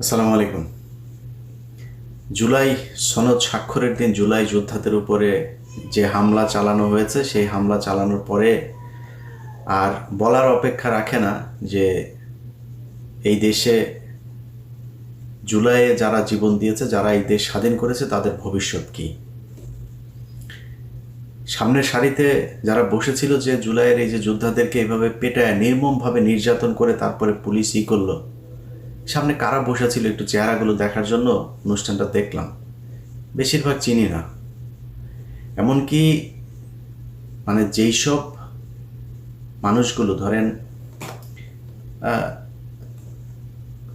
আসসালামু আলাইকুম। জুলাই সনদ স্বাক্ষরের দিন জুলাই যোদ্ধাদের উপরে যে হামলা চালানো হয়েছে, সেই হামলা চালানোর পরে আর বলার অপেক্ষা রাখে না যে এই দেশে জুলাইয়ে যারা জীবন দিয়েছে, যারা এই দেশ স্বাধীন করেছে, তাদের ভবিষ্যৎ কী? সামনের সারিতে যারা বসেছিল যে জুলাইয়ের এই যে যোদ্ধাদেরকে এভাবে পেটায় নির্মমভাবে নির্যাতন করে তারপরে পুলিশ ই করল সামনে কারা বসেছিল একটু চেহারাগুলো দেখার জন্য অনুষ্ঠানটা দেখলাম। বেশিরভাগ চিনি না। এমনকি মানে যেই সব মানুষগুলো ধরেন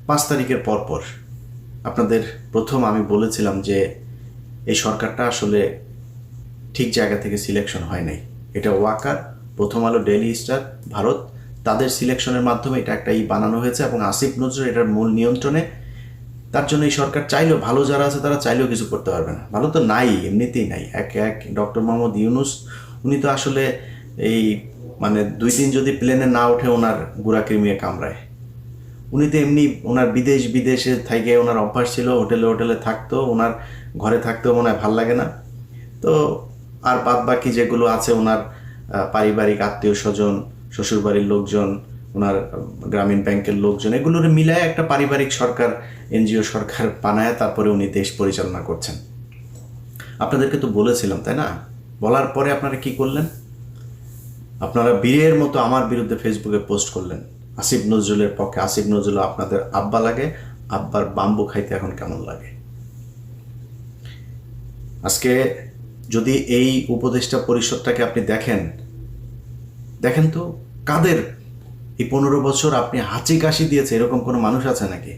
পাঁচ তারিখের পরপর আপনাদের প্রথম আমি বলেছিলাম যে এই সরকারটা আসলে ঠিক জায়গা থেকে সিলেকশন হয় নাই। এটা ওয়াকার, প্রথম আলো ডেইলি স্টার ভারত তাদের সিলেকশনের মাধ্যমে এটা একটা ই বানানো হয়েছে এবং আসিফ নজরুল এটার মূল নিয়ন্ত্রণে তার জন্য এই সরকার চাইলেও ভালো যারা আছে তারা চাইলেও কিছু করতে পারবে না। ভালো তো নাই, এমনিতেই নাই। এক এক ডক্টর মোহাম্মদ ইউনুস, উনি তো আসলে এই মানে দুই দিন যদি প্লেনে না ওঠে ওনার গুড়া কৃমিয়ে কামড়ায়। উনি তো এমনি ওনার বিদেশ, বিদেশে থেকে ওনার অভ্যাস ছিল, হোটেলে হোটেলে থাকতো, ওনার ঘরে থাকতেও মনে হয় ভালো লাগে না। তো আর বাদ বাকি যেগুলো আছে ওনার পারিবারিক আত্মীয় স্বজন শ্বশুরবাড়ির লোকজন, ওনার গ্রামীণ ব্যাংকের লোকজন, এগুলোর মিলায় একটা পারিবারিক সরকার, এনজিও সরকার বানায়, তারপরে উনি দেশ পরিচালনা করছেন। আপনাদেরকে তো বলেছিলাম, তাই না? বলার পরে আপনারা কি করলেন? আপনারা বীরের মতো আমার বিরুদ্ধে ফেসবুকে পোস্ট করলেন। আসিফ নজরুলের পক্ষে। আসিফ নজরুল, আপনাদের আব্বা লাগে, আব্বার বাম্বু খাইতে এখন কেমন লাগে? আজকে যদি এই উপদেষ্টা পরিষদটাকে আপনি দেখেন দেখেন তো, কাদের? এই পনেরো বছর আপনি হাঁচি কাশি দিয়েছে, এরকম কোনো মানুষ আছে নাকি?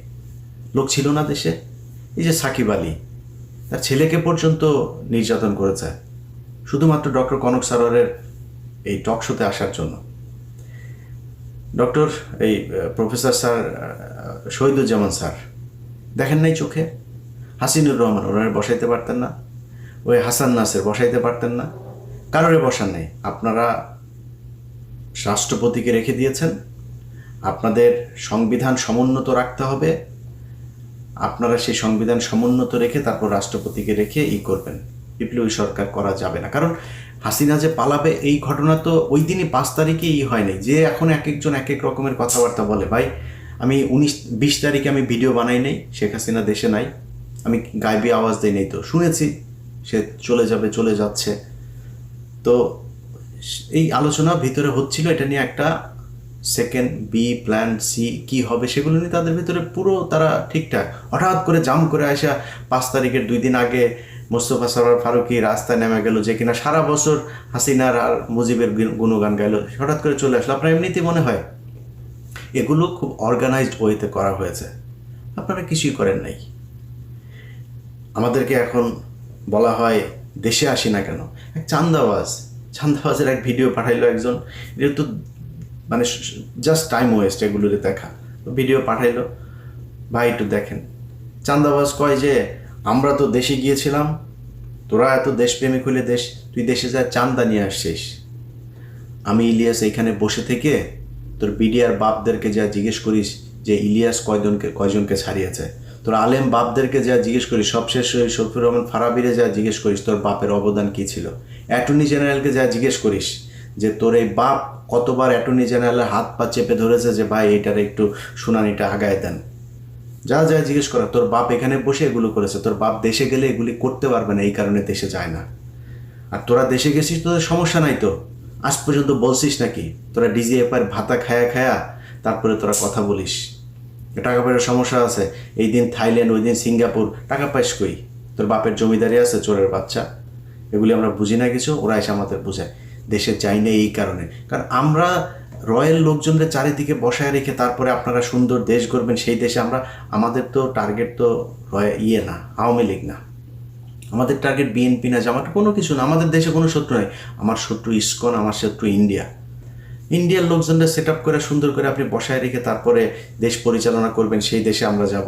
লোক ছিল না দেশে? এই যে সাকিব আলী, তার ছেলেকে পর্যন্ত নির্যাতন করেছে, শুধুমাত্র ডক্টর কনক সারোয়ারের এই টক শোতে আসার জন্য। ডক্টর, এই প্রফেসর স্যার শহীদুজ্জামান স্যার, দেখেন নাই চোখে? হাসিনুর রহমান, ওনারে বসাইতে পারতেন না? ওই হাসান নাসের বসাইতে পারতেন না? কারোরে বসান নেই? আপনারা রাষ্ট্রপতিকে রেখে দিয়েছেন। আপনাদের সংবিধান সমুন্নত রাখতে হবে। আপনারা সেই সংবিধান সমুন্নত রেখে তারপর রাষ্ট্রপতিকে রেখে ই করবেন। বিপ্লবী সরকার করা যাবে না। কারণ হাসিনা যে পালাবে, এই ঘটনা তো ওই দিনই পাঁচ তারিখে ই হয়নি যে এখন এক একজন এক এক রকমের কথাবার্তা বলে, ভাই, আমি উনিশ, বিশ তারিখে আমি ভিডিও বানাই নাই, শেখ হাসিনা দেশে নাই। আমি গাইবি আওয়াজ দিই নাই তো। শুনেছি, সে চলে যাবে, চলে যাচ্ছে। তো এই আলোচনা ভিতরে হচ্ছিল, এটা নিয়ে একটা সেকেন্ড বি প্ল্যান সি কি হবে সেগুলো নিয়ে তাদের ভিতরে পুরো তারা ঠিকঠাক। হঠাৎ করে জাম করে আসা পাঁচ তারিখের দুই দিন আগে মোস্তফা সরার ফারুকি রাস্তায় নেমে গেল যে কিনা সারা বছর হাসিনার আর মুজিবের গুণ- গুণগান গাইলো। হঠাৎ করে চলে আসলো। আপনার এমনিতেই মনে হয়? এগুলো খুব অর্গানাইজড ওয়েতে করা হয়েছে। আপনারা কিছুই করেন নাই। আমাদেরকে এখন বলা হয়, দেশে আসি না কেন? এক চান্দাবাজ চান্দাবাজের এক ভিডিও পাঠাইলো একজন। এটা তো মানে জাস্ট টাইম ওয়েস্ট এগুলোতে দেখা। ভিডিও পাঠাইলো, ভাই, একটু দেখেন। চান্দাবাজ কয় যে, আমরা তো দেশে গিয়েছিলাম, তোরা এত দেশপ্রেমিক হলে দেশ, তুই দেশে যা চান্দা নিয়ে আসছিস। আমি ইলিয়াস এইখানে বসে থেকে তোর বিডিআর বাপদেরকে যা জিজ্ঞেস করিস যে, ইলিয়াস কয়জনকে কয়জনকে ছাড়িয়েছে। তোর আলেম বাপদেরকে যা জিজ্ঞেস করিস, সবশেষ শফির রহমান ফারাবিরে যা জিজ্ঞেস করিস, তোর বাপের অবদান কী ছিল? অ্যাটর্নি জেনারেলকে যা জিজ্ঞেস করিস যে তোর এই বাপ কতবার অ্যাটর্নি জেনারেলের হাত পা চেপে ধরেছে যে, ভাই, এটার একটু শুনানিটা আগায় দেন। যা যা জিজ্ঞেস করা তোর বাপ এখানে বসে এগুলো করেছে। তোর বাপ দেশে গেলে এগুলি করতে পারবে না, এই কারণে দেশে যায় না। আর তোরা দেশে গেছিস, তোদের সমস্যা নাই তো? আজ পর্যন্ত বলছিস নাকি? তোরা ডিজিএফআর ভাতা খায়া খায়া তারপরে তোরা কথা বলিস। টাকা পয়সার সমস্যা আছে। এই দিন থাইল্যান্ড, ওই দিন সিঙ্গাপুর, টাকা পাইস কই? তোর বাপের জমিদারি আছে, চোরের বাচ্চা। এগুলি আমরা বুঝি না কিছু, ওরা এসে আমাদের বোঝায়। দেশে যাই না এই কারণে। কারণ আমরা রয়্যাল লোকজনদের চারিদিকে বসায় রেখে তারপরে আপনারা সুন্দর দেশ গড়বেন, সেই দেশে আমরা, আমাদের তো টার্গেট তো ইয়ে না, আওয়ামী লীগ না। আমাদের টার্গেট বিএনপি না জামাত কোনো কিছু না, আমাদের দেশে কোনো শত্রু নাই। আমার শত্রু ইসকন, আমার শত্রু ইন্ডিয়া। ইন্ডিয়ার লোকজনদের সেট আপ করে, সুন্দর করে আপনি বসায় রেখে তারপরে দেশ পরিচালনা করবেন, সেই দেশে আমরা যাব।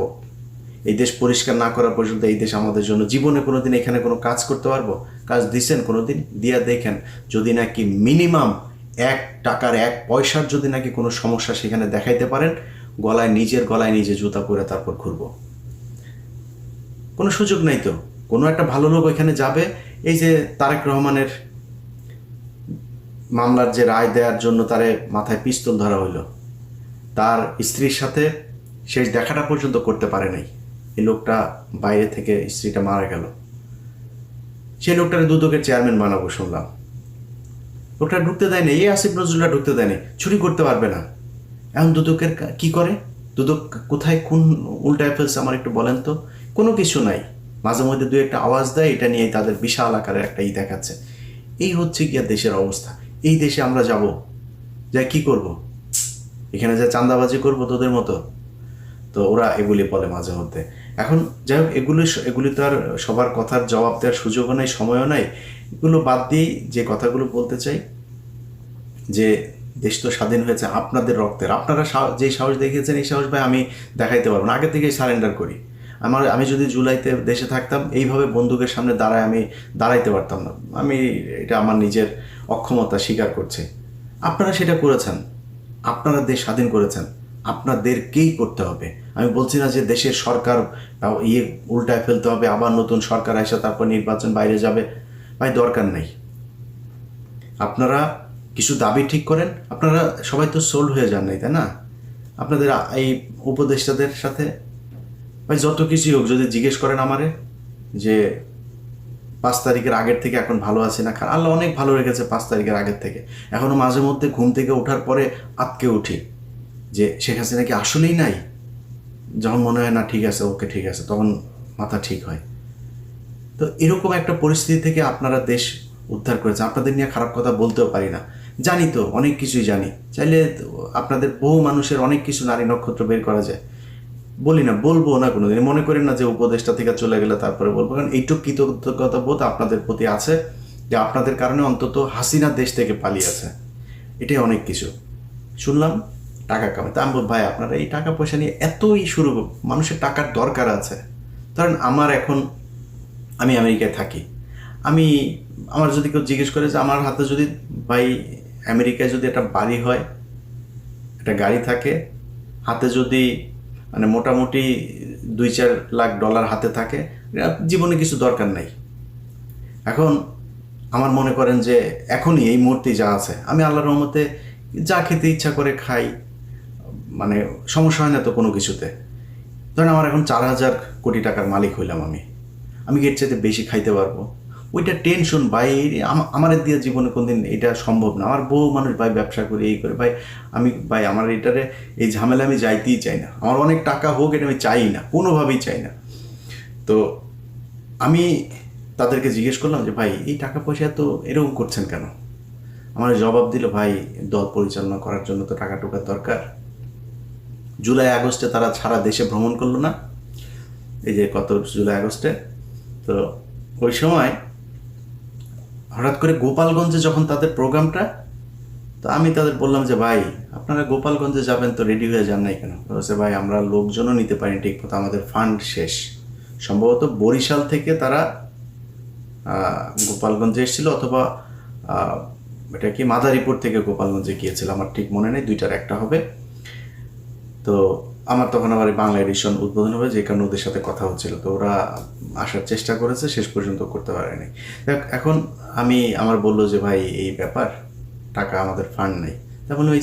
এই দেশ পরিষ্কার না করা পর্যন্ত এই দেশ আমাদের জন্য জীবনে কোনো দিন এখানে কোনো কাজ করতে পারব? কাজ দিছেন কোনো দিন দিয়া দেখেন, যদি নাকি মিনিমাম এক টাকার এক পয়সার যদি নাকি কোনো সমস্যা সেখানে দেখাইতে পারেন, গলায় নিজের গলায় নিজে জুতা পরে তারপর ঘুরবো। কোনো সুযোগ নাই তো? কোনো একটা ভালো লোক ওইখানে যাবে? এই যে তারেক রহমানের মামলার যে রায় দেওয়ার জন্য তারে মাথায় পিস্তল ধরা হইল। তার স্ত্রীর সাথে শেষ দেখাটা পর্যন্ত করতে পারে নাই। এই লোকটা বাইরে থেকে স্ত্রীটা মারা গেল। সেই লোকটারে দুদকের চেয়ারম্যান বানাবো শুনলাম। লোকটা ঢুকতে দেয়নি, এই আসিফ নজরুলটা ঢুকতে দেয়নি, চুরি করতে পারবে না। এখন দুদকের কি করে? দুদক কোথায়, কোন উল্টায় ফেলছে আমার একটু বলেন তো? কোনো কিছু নাই। মাঝে মধ্যে দু একটা আওয়াজ দেয়, এটা নিয়ে তাদের বিশাল আকারের একটা ই দেখাচ্ছে। এই হচ্ছে গিয়া দেশের অবস্থা। এই দেশে আমরা যাব। যাই কি করব? এখানে যা চাঁদাবাজি করব তোদের মতো? তো ওরা এগুলি বলে মাঝে মধ্যে। এখন যাই হোক, এগুলো এগুলি তো আর সবার কথার জবাব দেওয়ার সুযোগও নাই, সময়ও নাই। এগুলো বাদ দিয়ে যে কথাগুলো বলতে চাই, যে দেশ তো স্বাধীন হয়েছে আপনাদের রক্তের। আপনারা যেই সাহস দেখিয়েছেন এই সাহস ভাই আমি দেখাইতে পারব না। আগে থেকেই সারেন্ডার করি। আমার, আমি যদি জুলাইতে দেশে থাকতাম, এইভাবে বন্দুকের সামনে দাঁড়ায় আমি দাঁড়াইতে পারতাম না। আমি এটা আমার নিজের অক্ষমতা স্বীকার করছি। আপনারা সেটা করেছেন। আপনারা দেশ স্বাধীন করেছেন। আপনাদেরকেই করতে হবে। আমি বলছি না যে দেশের সরকার ইয়ে উল্টায় ফেলতে হবে, আবার নতুন সরকার আসে তারপর নির্বাচন বাইরে যাবে। ভাই, দরকার নেই। আপনারা কিছু দাবি ঠিক করেন। আপনারা সবাই তো সোল্ড হয়ে যান নাই, তাই না? আপনাদের এই উপদেষ্টাদের সাথে? ভাই, যত কিছুই হোক, যদি জিজ্ঞেস করেন আমারে যে পাঁচ তারিখের আগের থেকে এখন ভালো আছে না খারাপ, আল্লাহ অনেক ভালো রেখেছে পাঁচ তারিখের আগের থেকে। এখনও মাঝে মধ্যে ঘুম থেকে ওঠার পরে আতকে উঠি। যে শেখ হাসিনা কি আসলেই নাই? যখন মনে হয়, না, ঠিক আছে, ওকে ঠিক আছে, তখন মাথা ঠিক হয়। তো এরকম একটা পরিস্থিতি থেকে আপনারা দেশ উদ্ধার করেছে। আপনাদের নিয়ে খারাপ কথা বলতেও পারি না। জানি তো, অনেক কিছুই জানি। চাইলে আপনাদের বহু মানুষের অনেক কিছু নারী নক্ষত্র বের করা যায়। বলি না, বলব না কোনোদিন। মনে করেন না যে উপদেশটা থেকে চলে গেলে তারপরে বলব। কারণ এইটুকু কৃতজ্ঞতা বোধ আপনাদের প্রতি আছে, যে আপনাদের কারণে অন্তত হাসিনা দেশ থেকে পালিয়েছে এটাই অনেক কিছু। শুনলাম। টাকা কামাই তা আমি ভাই, আপনারা এই টাকা পয়সা নিয়ে এতই শুরু মানুষের টাকার দরকার আছে। কারণ আমার এখন, আমি আমেরিকায় থাকি। আমি, আমার যদি কেউ জিজ্ঞেস করে যে আমার হাতে যদি, ভাই, আমেরিকায় যদি একটা বাড়ি হয়, একটা গাড়ি থাকে, হাতে যদি মানে মোটামুটি দুই চার লাখ ডলার হাতে থাকে জীবনে কিছু দরকার নাই। এখন আমার মনে করেন যে এখনই এই মুহূর্তে যা আছে, আমি আল্লাহর রহমতে যা খেতে ইচ্ছা করে খাই মানে সমস্যা হয় না তো কোনো কিছুতে। ধরেন আমার এখন চার হাজার কোটি টাকার মালিক হইলাম আমি। আমি এর চাইতে বেশি খাইতে পারব? ওইটা টেনশন, ভাই, আম- আমার দিয়ে জীবনে কোনদিন এটা সম্ভব না। আমার বহু মানুষ, ভাই, ব্যবসা করে, এই করে, ভাই, আমি, ভাই, আমার এটারে, এই ঝামেলা আমি যাইতেই চাই না। আমার অনেক টাকা হোক, এটা আমি চাই না, কোনোভাবেই চাই না। তো আমি তাদেরকে জিজ্ঞেস করলাম যে, ভাই, এই টাকা পয়সা তো এরকম করছেন কেন? আমার জবাব দিল, ভাই, দল পরিচালনা করার জন্য তো টাকা টুকার দরকার। জুলাই আগস্টে তারা সারা দেশে ভ্রমণ করল না। এই যে কত জুলাই আগস্টে। তো ওই সময় হঠাৎ করে গোপালগঞ্জে যখন তাদের প্রোগ্রামটা, তো আমি তাদের বললাম যে, ভাই, আপনারা গোপালগঞ্জে যাবেন তো রেডি হয়ে যান নাই কেন? বলছে, ভাই, আমরা লোকজনও নিতে পারিনি ঠিক মতো, আমাদের ফান্ড শেষ। সম্ভবত বরিশাল থেকে তারা গোপালগঞ্জে এসেছিল অথবা এটা কি মাদারীপুর থেকে গোপালগঞ্জে গিয়েছিল, আমার ঠিক মনে নেই, দুইটার একটা হবে। তো আমার তখন আবার বাংলা এডিশন উদ্বোধন হবে, যে কারণে ওদের সাথে কথা হচ্ছিল। তো ওরা আসার চেষ্টা করেছে, শেষ পর্যন্ত করতে পারেনি। এখন আমি, আমার বলল যে, ভাই, এই ব্যাপার, টাকা আমাদের ফান্ড নেই। তখন বলল